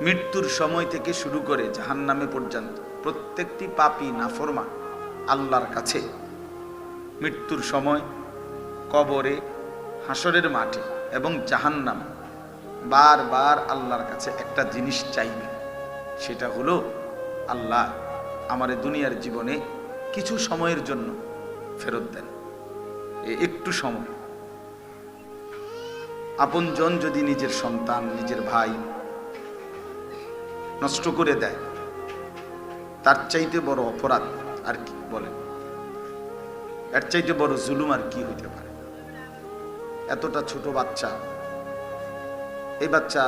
মৃত্যুর সময় থেকে শুরু করে জাহান্নামে পর্যন্ত প্রত্যেকটি পাপি নাফরমা আল্লাহর কাছে। মৃত্যুর সময় কবরে, হাসরের মাঠে এবং জাহান্নাম বারবার আল্লাহর কাছে একটা জিনিস চাইবে। সেটা হলো, আল্লাহ আমার দুনিয়ার জীবনে কিছু সময়ের জন্য ফেরত দেন। একটু সময়। আপনজন যদি নিজের সন্তান, নিজের ভাই নষ্ট করে দেয়। তার চাইতে বড় অপরাধ আর কি বলেন? এর চাইতে বড় জুলুম আর কি হইতে পারে? এতটা ছোট বাচ্চা, এই বাচ্চা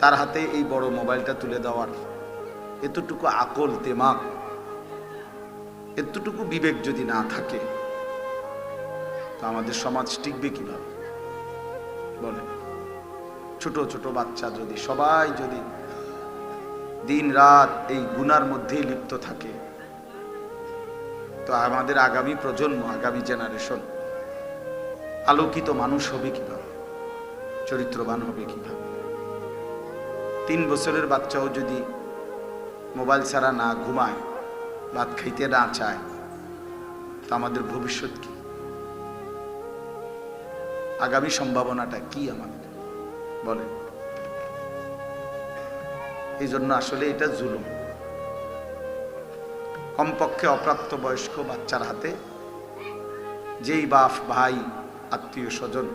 তার হাতে এই বড় মোবাইলটা তুলে দেওয়ার এতটুকু আকল দেমাগ এতটুকু বিবেক যদি না থাকে, তো আমাদের সমাজ টিকবে কীভাবে? বলেন। ছোট ছোট বাচ্চা যদি, সবাই যদি দিন রাত এই গুনার মধ্যেই লিপ্ত থাকে, তো আমাদের আগামী প্রজন্ম, আগামী জেনারেশন আলোকিত মানুষ হবে কীভাবে? চরিত্রবান হবে কীভাবে? তিন বছরের বাচ্চাও যদি মোবাইল ছাড়া না ঘুমায়, ভাত খাইতে না চায়, তো আমাদের ভবিষ্যৎ কি? আগামী সম্ভাবনাটা কি আমাদের? বলেন। এই জন্য আসলে এটা জুলুম। কমপক্ষে অপ্রাপ্ত বয়স্ক বাচ্চার হাতে যেই বাপ, ভাই, আত্মীয়, স্বজন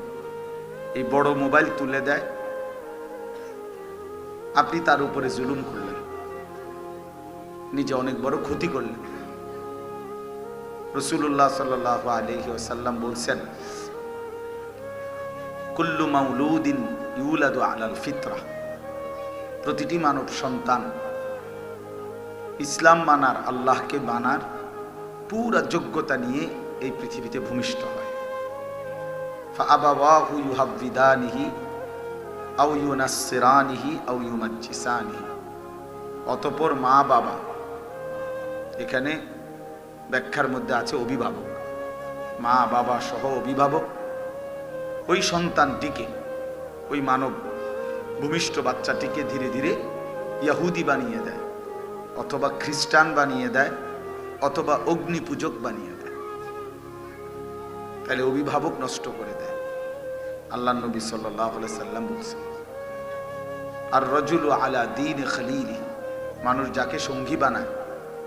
এই বড় মোবাইল তুলে দেয়, আপনি তার উপরে জুলুম করলেন। নিজে অনেক বড় ক্ষতি করলেন। রসুল্লাহ সাল আলহি বলছেন, কুল্লু মাউলুদিন ইউলাদু আলাল ফিতরা। প্রতিটি মানব সন্তান ইসলাম মানার, আল্লাহকে মানার পুরা যোগ্যতা নিয়ে এই পৃথিবীতে ভূমিষ্ঠ হয়। ফাহু ইউহাবিদানিহি আউ ইউনাসিরানিহি আউ অতপর মা বাবা, এখানে ব্যাখ্যার মধ্যে আছে অভিভাবক। মা বাবা সহ অভিভাবক। ওই সন্তানটিকে ওই মানব ভূমিষ্ঠ বাচ্চাটিকে ধীরে ধীরে ইয়াহুদি বানিয়ে দেয়, অথবা খ্রিস্টান বানিয়ে দেয়, অথবা অগ্নি পূজক বানিয়ে দেয়। তাহলে অভিভাবক নষ্ট করে দেয়। আল্লাহ নবী সাল্লাহ সাল্লাম বলছেন, আর রজুল আলা দিন খালিলি মানুষ যাকে সঙ্গী বানায়,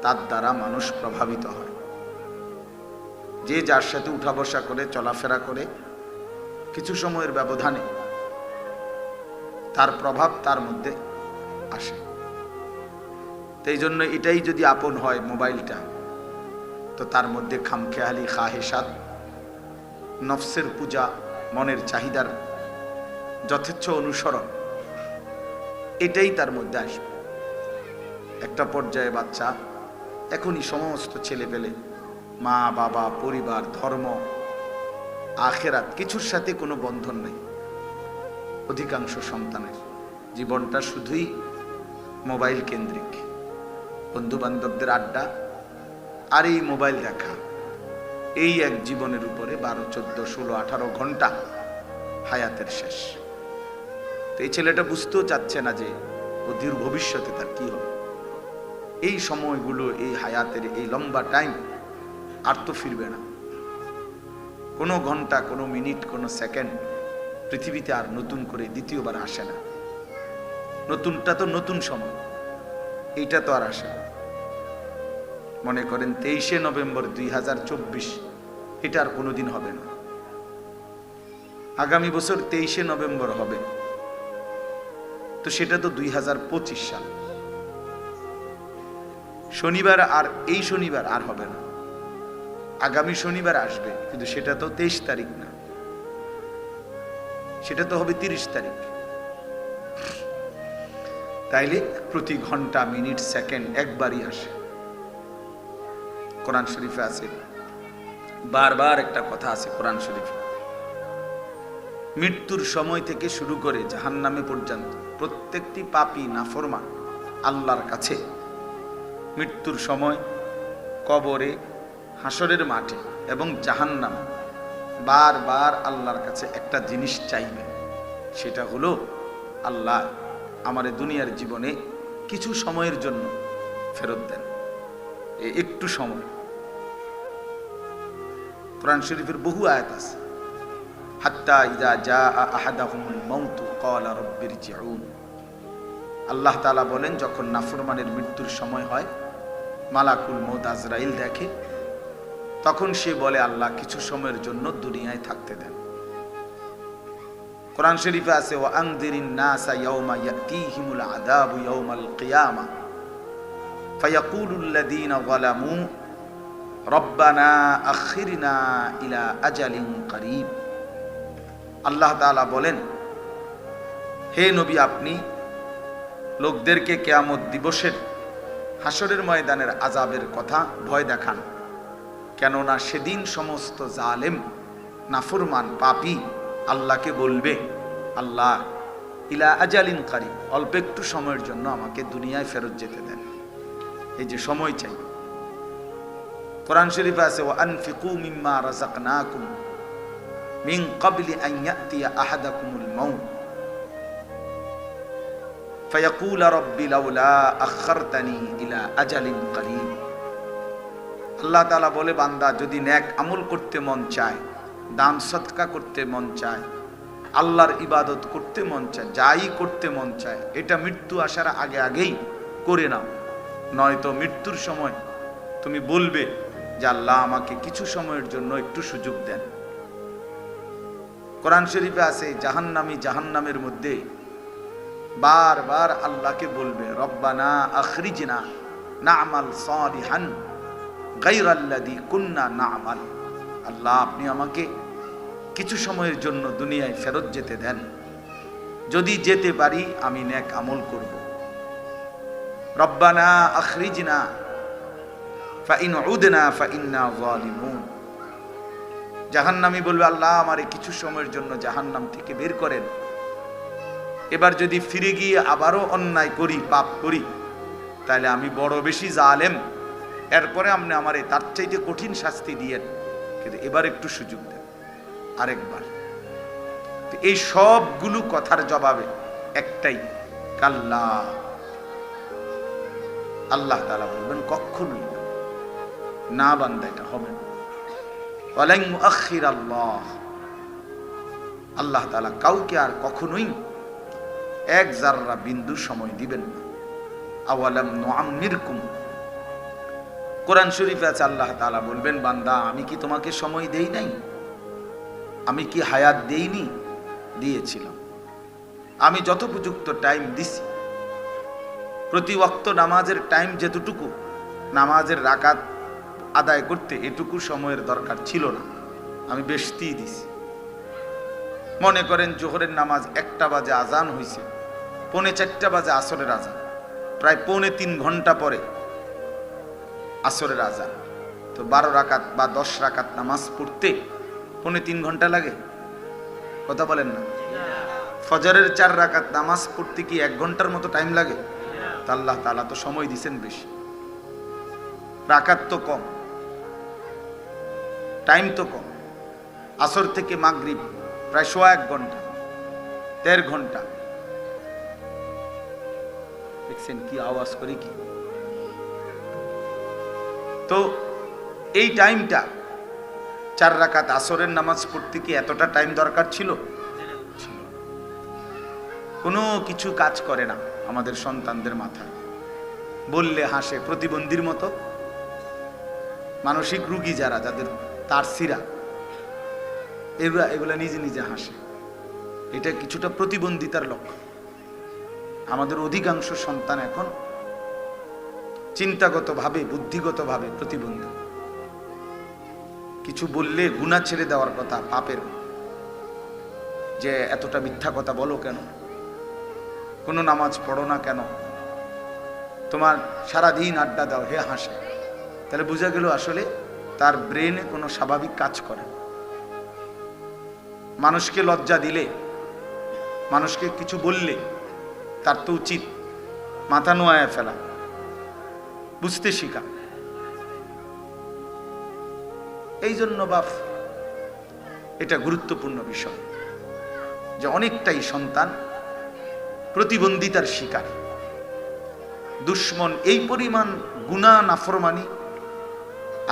তার দ্বারা মানুষ প্রভাবিত হয়। যে যার সাথে উঠা বসা করে, চলাফেরা করে, কিছু সময়ের ব্যবধানে তার প্রভাব তার মধ্যে আসে। এই জন্য এটাই যদি আপন হয় মোবাইলটা, তো তার মধ্যে খামখেয়ালি, খাহেসাত, নফসের পূজা, মনের চাহিদার যথেচ্ছ অনুসরণ, এটাই তার মধ্যে আসবে। একটা পর্যায়ে বাচ্চা, এখনই সমস্ত ছেলে পেলে মা, বাবা, পরিবার, ধর্ম, আখেরাত, কিছুর সাথে কোনো বন্ধন নেই। অধিকাংশ সন্তানের জীবনটা শুধুই মোবাইল কেন্দ্রিক। বন্ধু বান্ধবদের আড্ডা আর এই মোবাইল দেখা, এই এক জীবনের উপরে বারো, চোদ্দ, ষোলো, আঠারো ঘণ্টা হায়াতের শেষ। তো এই ছেলেটা বুঝতেও চাচ্ছে না যে অধীর ভবিষ্যতে তার কি হবে। এই সময়গুলো, এই হায়াতের এই লম্বা টাইম আর তো ফিরবে না। কোনো ঘণ্টা, কোনো মিনিট, কোনো সেকেন্ড পৃথিবীতে আর নতুন করে দ্বিতীয়বার আসে না। নতুনটা তো নতুন সময়, এইটা তো আর আসে না। মনে করেন তেইশে নভেম্বর দুই হাজার চব্বিশ, এটা আর কোনোদিন হবে না। আগামী বছর তেইশে নভেম্বর হবে। তো সেটা তো দুই হাজার পঁচিশ সাল। শনিবার আর এই শনিবার আর হবে না। আগামী শনিবার আসবে, কিন্তু সেটা তো তেইশ তারিখ না। সেটা তো হবে তিরিশ তারিখ। তাইলে প্রতি ঘণ্টা, মিনিট, সেকেন্ড একবারই আসে। কোরআন শরীফে আছে। বারবার একটা কথা আছে কোরআন শরীফে। মৃত্যুর সময় থেকে শুরু করে জাহান্নামে পর্যন্ত প্রত্যেকটি পাপি নাফরমান, আল্লাহর কাছে। মৃত্যুর সময় কবরে, হাসরের মাঠে এবং জাহান্নাম বারবার আল্লাহর কাছে একটা জিনিস চাইবে। সেটা হলো, আল্লাহ আমার দুনিয়ার জীবনে কিছু সময়ের জন্য ফেরত দেন। একটু সময়। কোরআন শরীফের বহু আয়াত আছে। হাত্তা ইদা জা আহাদাহুমুল মাউতু ক্বালা রাব্বিরজিউন আল্লাহ তাআলা বলেন, যখন নাফরমানের মৃত্যুর সময় হয়, মালাকুল মৌত আজরাইল দেখে তখন সে বলে, আল্লাহ, কিছু সময়ের জন্য দুনিয়ায় থাকতে দেন। কোরআন শরীফে আছে রব্বানা ইলা আল্লাহ বলেন, হে নবী, আপনি লোকদেরকে কেয়ামত দিবসের হাসরের ময়দানের আজাবের কথা ভয় দেখান। কেননা সেদিন সমস্ত জালেম, নাফুরমান, পাপি আল্লাহকে বলবে, আল্লাহ, ইলা আজালিন কারিম অল্প একটু সময়ের জন্য আমাকে দুনিয়ায় ফেরত যেতে দেন। এই যে সময় চাই। কোরআন শরীফ আছে ও আনফিকু মিম্মা রাজাকনাকুম মিন ক্বাবলি আন ইয়াতিয়া আহাদাকুমুল মৌ ফায়াকুল রাব্বি লাউলা আখারতানি ইলা আজালিন কারিম আল্লাহ তালা বলে, বান্দা, যদি ন্যাক আমল করতে মন চায়, দান সৎকা করতে মন চায়, আল্লাহর ইবাদত করতে মন চায়, যাই করতে মন চায়, এটা মৃত্যু আসার আগে আগেই করে নাও। নয়তো মৃত্যুর সময় তুমি বলবে যে আল্লাহ আমাকে কিছু সময়ের জন্য একটু সুযোগ দেন। কোরআন শরীফে আছে, জাহান্নামি জাহান্নামের মধ্যে বারবার আল্লাহকে বলবে, রব্বানা আখরিজনা না আমাল সালিহান। গাইরাল্লাদি কুন্না নামাল। আল্লাহ, আপনি আমাকে কিছু সময়ের জন্য দুনিয়ায় ফেরত যেতে দেন। যদি যেতে পারি, আমি ন্যাক আমল করব। রব্বানা আখরিজনা, ফাইন উদনা ফাইন্না যালিমুন। জাহান্নামী বলবে, আল্লাহ, আমারে কিছু সময়ের জন্য জাহান্নাম থেকে বের করেন। এবার যদি ফিরে গিয়ে আবারও অন্যায় করি, পাপ করি, তাহলে আমি বড় বেশি জালেম। এরপরে আপনি আমারে তার চাইতে কঠিন শাস্তি দিয়েন। কিন্তু এবার একটু সুযোগ দেন। আরেকবার। এই সবগুলো কথার জবাবে একটাই, কাল্লা। আল্লাহ তালা বলবেন, কখনোই না। বান্দা, এটা হবে আল্লাহ আল্লাহ তালা কাউকে আর কখনোই এক জাররা বিন্দু সময় দিবেন না। আওয়ালাম নুআম্মিরকুম। কোরআন শরীফে আছে, আল্লাহ তাআলা বলবেন, বান্দা, আমি কি তোমাকে সময় দেই নাই? আমি কি হায়াত দেইনি? দিয়েছিলাম। আমি যথোপযুক্ত টাইম দিছি। প্রতি ওয়াক্ত নামাজের টাইম যেতটুকু নামাজের রাকাত আদায় করতে এটুকু সময়ের দরকার ছিল না। আমি বেশতেই দিছি। মনে করেন জোহরের নামাজ একটা বাজে আজান হয়েছে পৌনে চারটা বাজে আসরের আজান। প্রায় পৌনে তিন ঘণ্টা পরে আসরের আজান। তো বারো রাকাত বা দশ রাকাত নামাজ পড়তে পৌনে তিন ঘণ্টা লাগে? কথা বলেন না। ফজরের চার রাকাত নামাজ পড়তে কি এক ঘণ্টার মতো টাইম লাগে? তা আল্লাহ তালা তো সময় দিছেন বেশি। রাকাত তো কম। টাইম তো কম। আসর থেকে মাগরিব প্রায় সোয়া এক ঘণ্টা, দেড় ঘণ্টা। দেখছেন কি আওয়াজ করে কি? তো এই টাইমটা চার রাকাত আসরের নামাজ পড়তে কি এতটা টাইম দরকার ছিল। কোনো কিছু কাজ করে না আমাদের সন্তানদের মাথায়। বললে হাসে প্রতিবন্ধীর মতো। মানসিক রুগী যারা, যাদের তার সিরা এগুলা এগুলা নিজে নিজে হাসে। এটা কিছুটা প্রতিবন্ধিতার লক্ষ্য আমাদের অধিকাংশ সন্তান এখন চিন্তাগতভাবে, বুদ্ধিগতভাবে প্রতিবন্ধী। কিছু বললে গুণা ছেড়ে দেওয়ার কথা পাপের। যে এতটা মিথ্যা কথা বলো কেন? কোনো নামাজ পড়ো না কেন? তোমার সারাদিন আড্ডা দাও, হে হাসে। তাহলে বোঝা গেল আসলে তার ব্রেনে কোনো স্বাভাবিক কাজ করে মানুষকে লজ্জা দিলে, মানুষকে কিছু বললে তার তো উচিত মাথা নোয়ায় ফেলা। বুঝতে শিখা। এই জন্য বাপ, এটা গুরুত্বপূর্ণ বিষয় যে অনেকটাই সন্তান প্রতিবন্ধিতার শিকার। দুশ্মন এই পরিমাণ গুণা নাফরমানি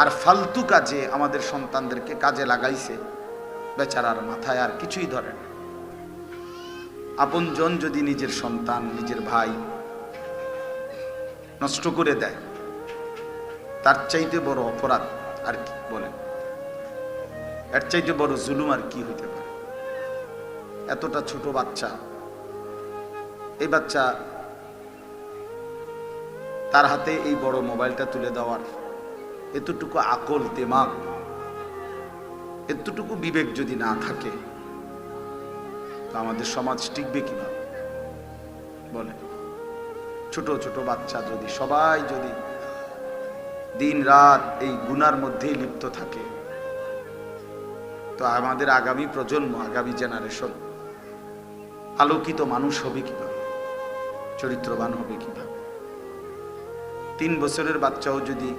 আর ফালতু কাজে আমাদের সন্তানদেরকে কাজে লাগাইছে, বেচারার মাথায় আর কিছুই ধরে না। আপনজন যদি নিজের সন্তান, নিজের ভাই নষ্ট করে দেয় তার চাইতে বড় অপরাধ আর কি বলে এর চাইতে বড় জুলুম আর কি হইতে পারে? এতটা ছোট বাচ্চা, এই বাচ্চা তার হাতে এই বড় মোবাইলটা তুলে দেওয়ার এতটুকু আকল, দেমাগ, এতটুকু বিবেক যদি না থাকে, তো আমাদের সমাজ টিকবে কীভাবে? বলে ছোট ছোট বাচ্চা যদি, সবাই যদি দিন রাত এই গুনার মধ্যেই লিপ্ত থাকে। তো আমাদের আগামী প্রজন্ম, আগামী জেনারেশন আলোকিত মানুষ হবে কীভাবে? চরিত্রবান হবে কীভাবে? তিন বছরের বাচ্চাও যদি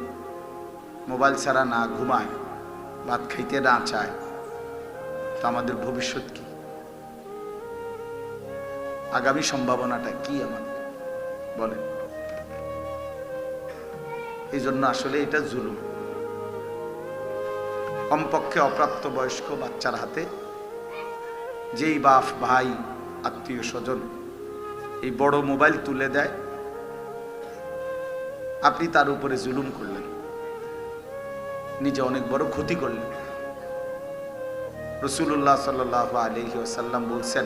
মোবাইল ছাড়া না ঘুমায়, ভাত খাইতে না চায়, তো আমাদের ভবিষ্যৎ কি? আগামী সম্ভাবনাটা কি আমাদের? বলেন। এই জন্য আসলে এটা জুলুম। কমপক্ষে অপ্রাপ্ত বয়স্ক বাচ্চার হাতে যেই বাপ, ভাই, আত্মীয় স্বজন এই বড় মোবাইল তুলে দেয়, আপনি তার উপরে জুলুম করলেন। নিজে অনেক বড় ক্ষতি করলেন। রসুল্লাহ সাল্লাহ আলহি ওসাল্লাম বলছেন,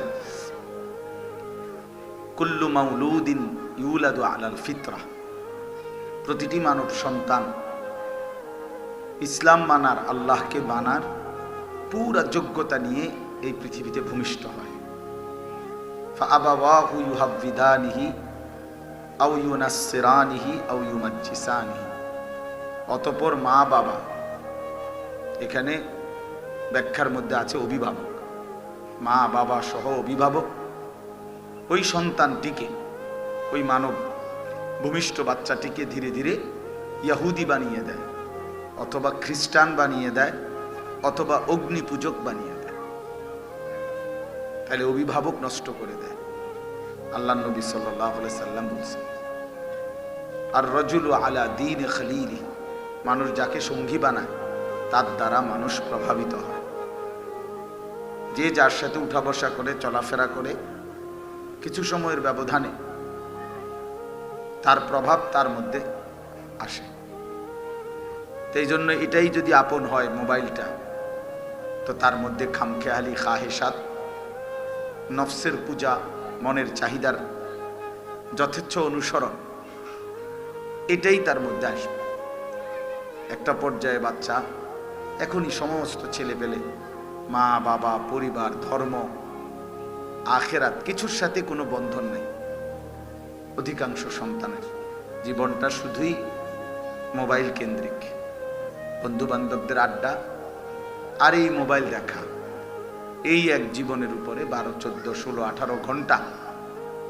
কুল্লু মাউলুদিন ইউলাদু আলাল ফিতরা। প্রতিটি মানব সন্তান ইসলাম মানার, আল্লাহকে মানার পুরা যোগ্যতা নিয়ে এই পৃথিবীতে ভূমিষ্ঠ হয়। ফাবাহু ইউহাবিদানিহি আউ আউ অতপর মা বাবা, এখানে ব্যাখ্যার মধ্যে আছে অভিভাবক। মা বাবা সহ অভিভাবক। ওই সন্তানটিকে, ওই মানব ভূমিষ্ঠ বাচ্চাটিকে ধীরে ধীরে ইয়াহুদি বানিয়ে দেয়, অথবা খ্রিস্টান বানিয়ে দেয়, অথবা অগ্নি পূজক বানিয়ে দেয়। তাহলে অভিভাবক নষ্ট করে দেয়। আল্লাহ নবী সাল্লাম বলছেন, আর রজুল আলা দিন খালিলি মানুষ যাকে সঙ্গী বানায়, তার দ্বারা মানুষ প্রভাবিত হয়। যে যার সাথে উঠা বসা করে, চলাফেরা করে, কিছু সময়ের ব্যবধানে তার প্রভাব তার মধ্যে আসে। এই জন্য এটাই যদি আপন হয় মোবাইলটা, তো তার মধ্যে খামখেয়ালি খাহেসাত নফসের পূজা, মনের চাহিদার যথেচ্ছ অনুসরণ, এটাই তার মধ্যে আসবে। একটা পর্যায়ে বাচ্চা, এখনই সমস্ত ছেলে পেলে মা, বাবা, পরিবার, ধর্ম, আখেরাত, কিছুর সাথে কোনো বন্ধন নেই। অধিকাংশ সন্তানের। জীবনটা শুধুই মোবাইল কেন্দ্রিক। বন্ধু বান্ধবদের আড্ডা আর এই মোবাইল দেখা। এই এক জীবনের উপরে বারো, চোদ্দ, ষোলো, আঠারো ঘণ্টা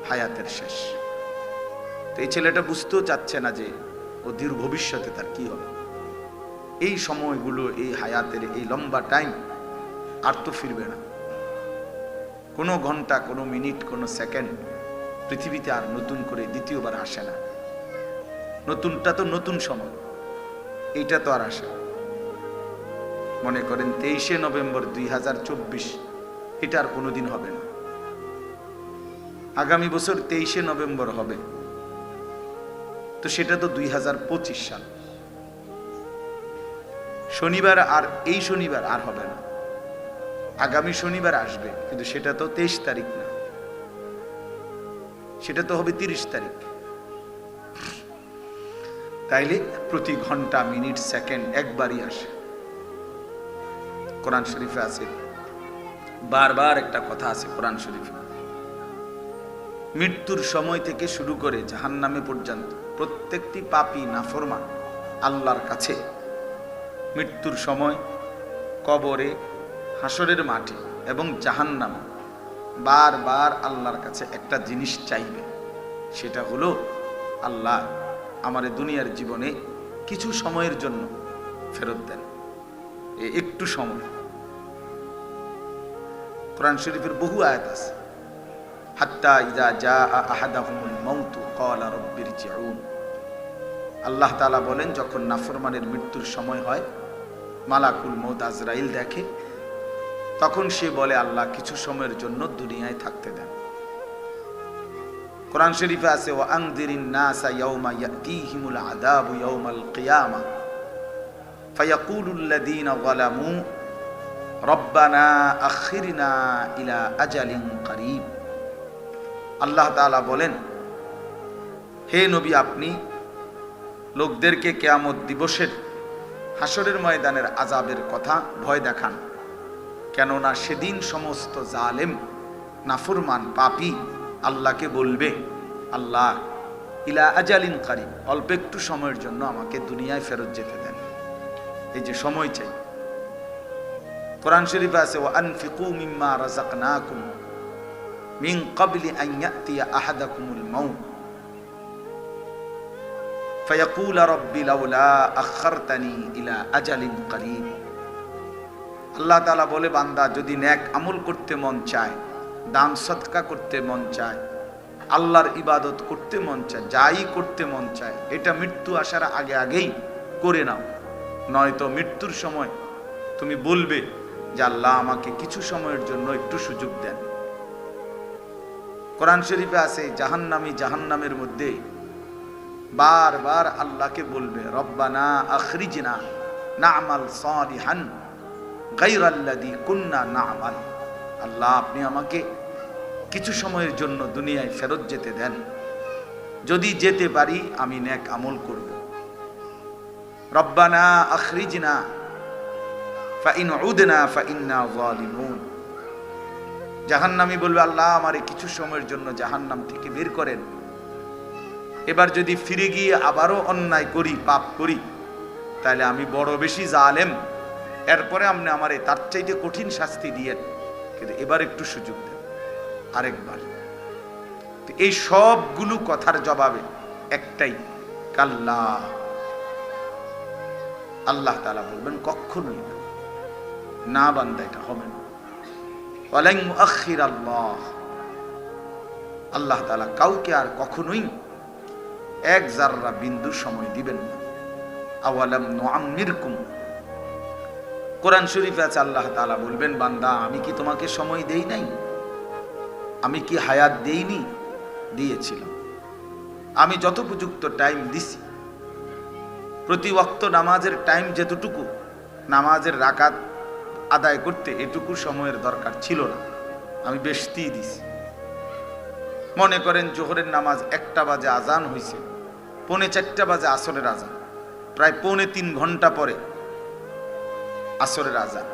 হায়াতের শেষ। তো এই ছেলেটা বুঝতেও চাচ্ছে না যে অধীর ভবিষ্যতে তার কি হবে। এই সময়গুলো, এই হায়াতের এই লম্বা টাইম আর তো ফিরবে না। কোনো ঘণ্টা, কোনো মিনিট, কোনো সেকেন্ড পৃথিবীতে আর নতুন করে দ্বিতীয়বার আসে না। নতুনটা তো নতুন সময়। এইটা তো আর আসে মনে করেন তেইশে নভেম্বর দুই হাজার চব্বিশ, এটা আর কোনোদিন হবে না। আগামী বছর তেইশে নভেম্বর হবে। তো সেটা তো দুই হাজার পঁচিশ সাল। শনিবার আর এই শনিবার আর হবে না। আগামী শনিবার আসবে, কিন্তু সেটা তো তেইশ তারিখ না। সেটা তো হবে তিরিশ তারিখ। তাইলে প্রতি ঘণ্টা, মিনিট, সেকেন্ড একবারই আসে। কোরআন শরীফে আছে। বারবার একটা কথা আছে কোরআন শরীফে। মৃত্যুর সময় থেকে শুরু করে জাহান নামে পর্যন্ত প্রত্যেকটি পাপি নাফরমান, আল্লাহর কাছে। মৃত্যুর সময় কবরে হাসরের মাঠে এবং জাহান্নাম বারবার আল্লাহর কাছে একটা জিনিস চাইবে, সেটা হলো, আল্লাহ আমার দুনিয়ার জীবনে কিছু সময়ের জন্য ফেরত দেন। একটু সময়। কোরআন শরীফের বহু আয়াত আছে। হাত্তা ইজা জা আহাদাহুমুল মৌতু ক্বালা রব্বিরজিউন আল্লাহ তাআলা বলেন, যখন নাফরমানের মৃত্যুর সময় হয়, মালাকুল মৌত আজরাইল দেখে তখন সে বলে, আল্লাহ, কিছু সময়ের জন্য দুনিয়ায় থাকতে দেন। কোরআন শরীফে আছে ও আংদিরিন রব্বানা ইলা করিব। আল্লাহ বলেন, হে নবী, আপনি লোকদেরকে কেয়ামত দিবসের হাসরের ময়দানের আজাবের কথা ভয় দেখান। কেননা সেদিন সমস্ত জালেম নাফুরমান পাপি আল্লাহকে বলবে, আল্লাহ, ইলা আজালিন কারিম অল্প একটু সময়ের জন্য আমাকে দুনিয়ায় ফেরত যেতে দেন। এই যে সময় চাই। কোরআন শরীফ আছে ও আনফিকু মিম্মা রাযাকনাকুম মিন ক্বাবলি আন ইয়াতিয়া আহাদাকুমুল মাউত। ফায়াকুল রাব্বি লাউলা আখারতানি ইলা আজালিন করিব। আল্লাহ তালা বলে, বান্দা, যদি ন্যাক আমল করতে মন চায়, দান সৎকা করতে মন চায়, আল্লাহর ইবাদত করতে মন চায়, যাই করতে মন চায়, এটা মৃত্যু আসার আগে আগেই করে নাও। নয়তো মৃত্যুর সময় তুমি বলবে যে আল্লাহ আমাকে কিছু সময়ের জন্য একটু সুযোগ দেন। কোরআন শরীফে আছে, জাহান্নামি জাহান্নামের মধ্যে বারবার আল্লাহকে বলবে, রব্বানা আখরিজনা, নামাল সালিহান। গাইরাল্লাদি কুন্না নামাল। আল্লাহ, আপনি আমাকে কিছু সময়ের জন্য দুনিয়ায় ফেরত যেতে দেন। যদি যেতে পারি, আমি ন্যাক আমল করব। রব্বানা আখরিজনা, ফাইন উদনা, ফাইন্না যালিমুন। জাহান্নামি বলবে, আল্লাহ, আমারে কিছু সময়ের জন্য জাহান্নাম থেকে বের করেন। এবার যদি ফিরে গিয়ে আবারও অন্যায় করি, পাপ করি, তাহলে আমি বড় বেশি জালেম। এরপরে আপনি আমার এই তার চাইতে কঠিন শাস্তি দিয়েন কিন্তু এবার একটু সুযোগ দেন। আরেকবার। এই সবগুলো কথার জবাবে একটাই, কাল্লা। আল্লাহ তালা বলবেন, কখনোই না। না বান্দা, এটা হবে না। আল্লাহ। আল্লাহ তালা কাউকে আর কখনোই এক জাররা বিন্দু সময় দিবেন না। আওয়ালাম নুআম্মিরকুম। কোরআন শরীফে আছে, আল্লাহ তাআলা বলবেন, বান্দা, আমি কি তোমাকে সময় দেই নাই? আমি কি হায়াত দেইনি? দিয়েছিলাম। আমি যথোপযুক্ত টাইম দিছি, প্রতি ওয়াক্ত নামাজের টাইম যেতটুকু, নামাজের রাকাত আদায় করতে এটুকু সময়ের দরকার ছিল না। আমি বেশতি দিছি। মনে করেন, জোহরের নামাজ একটা বাজে আজান হয়েছে পৌনে চারটা বাজে আসরের আজান। প্রায় পৌনে তিন ঘণ্টা পরে আসরের আজান।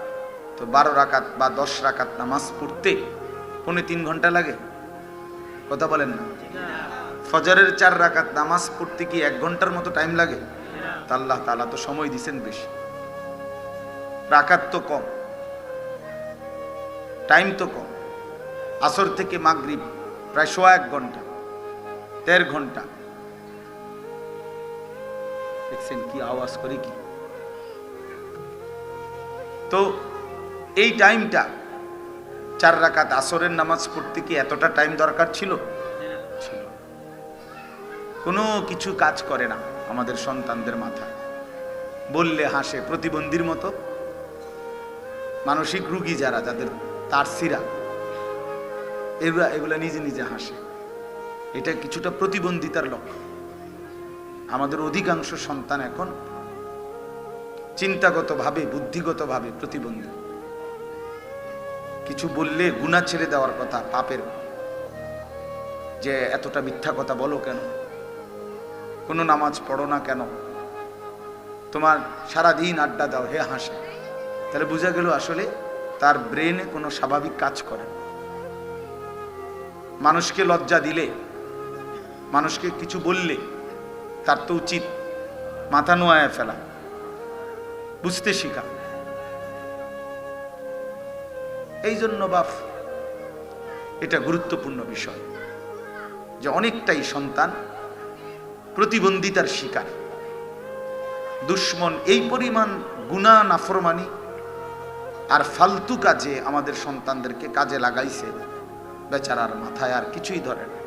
তো বারো রাকাত বা দশ রাকাত নামাজ পড়তে পৌনে তিন ঘণ্টা লাগে? কথা বলেন না। ফজরের চার রাকাত নামাজ পড়তে কি এক ঘণ্টার মতো টাইম লাগে? তা আল্লাহ তালা তো সময় দিছেন বেশি। রাকাত তো কম। টাইম তো কম। আসর থেকে মাগরিব প্রায় সোয়া এক ঘণ্টা, দেড় ঘণ্টা। দেখছেন কি আওয়াজ করে কি? তো এই টাইমটা চার রাকাত আসরের নামাজ পড়তে কি এতটা টাইম দরকার ছিল? কোনো কিছু কাজ করে না আমাদের সন্তানদের মাথায়। বললে হাসে প্রতিবন্ধীর মতো। মানসিক রুগী যারা, যাদের তার সিরা এগুলা এগুলা নিজে নিজে হাসে। এটা কিছুটা প্রতিবন্ধিতার লক্ষ্য আমাদের অধিকাংশ সন্তান এখন চিন্তাগতভাবে, বুদ্ধিগতভাবে প্রতিবন্ধী। কিছু বললে গুণা ছেড়ে দেওয়ার কথা পাপের। যে এতটা মিথ্যা কথা বলো কেন? কোনো নামাজ পড়ো না কেন? তোমার সারা দিন আড্ডা দাও, হে হাসে। তাহলে বোঝা গেল আসলে তার ব্রেনে কোনো স্বাভাবিক কাজ করে। মানুষকে লজ্জা দিলে, মানুষকে কিছু বললে তার তো উচিত মাথা নোয়ায় ফেলা। বুঝতে শিখা। এই জন্য বাপ, এটা গুরুত্বপূর্ণ বিষয় যে অনেকটাই সন্তান প্রতিবন্ধিতার শিকার। দুশ্মন এই পরিমাণ গুণা নাফরমানি আর ফালতু কাজে আমাদের সন্তানদেরকে কাজে লাগাইছে, বেচারার মাথায় আর কিছুই ধরে না।